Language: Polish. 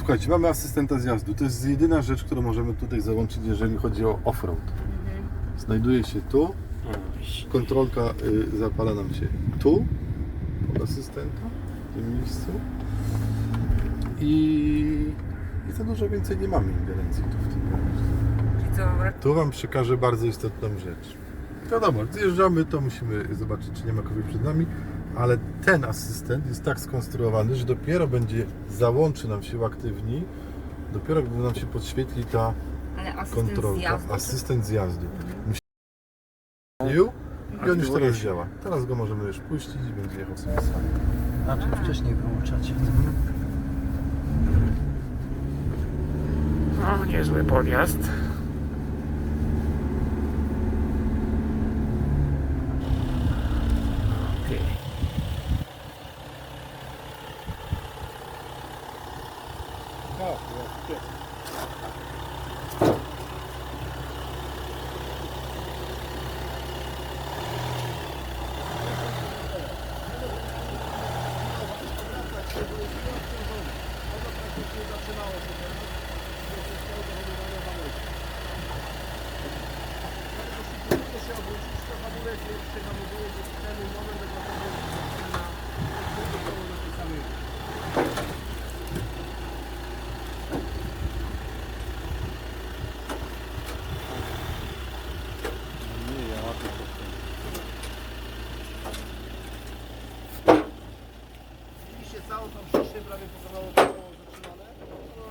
Słuchajcie, mamy asystenta zjazdu. To jest jedyna rzecz, którą możemy tutaj załączyć, jeżeli chodzi o offroad. Znajduje się tu. Kontrolka y, zapala nam się tu od asystenta w tym miejscu. I, i za dużo więcej nie mamy ingerencji tu w tym momencie. Tu Wam przekażę bardzo istotną rzecz. Wiadomo, zjeżdżamy, to musimy zobaczyć, czy nie ma kogoś przed nami, ale ten asystent jest tak skonstruowany, że dopiero będzie, załączy nam się uaktywni, dopiero gdy nam się podświetli ta ale asystent kontrolka, zjazdu. asystent zjazdu. Musi- I on już teraz działa. Teraz go możemy już puścić i będzie jechał sobie sam. A czy wcześniej wyłączacie? No, niezły podjazd. Widzicie całą auto przyszły, prawie pokonało to zatrzymane. No,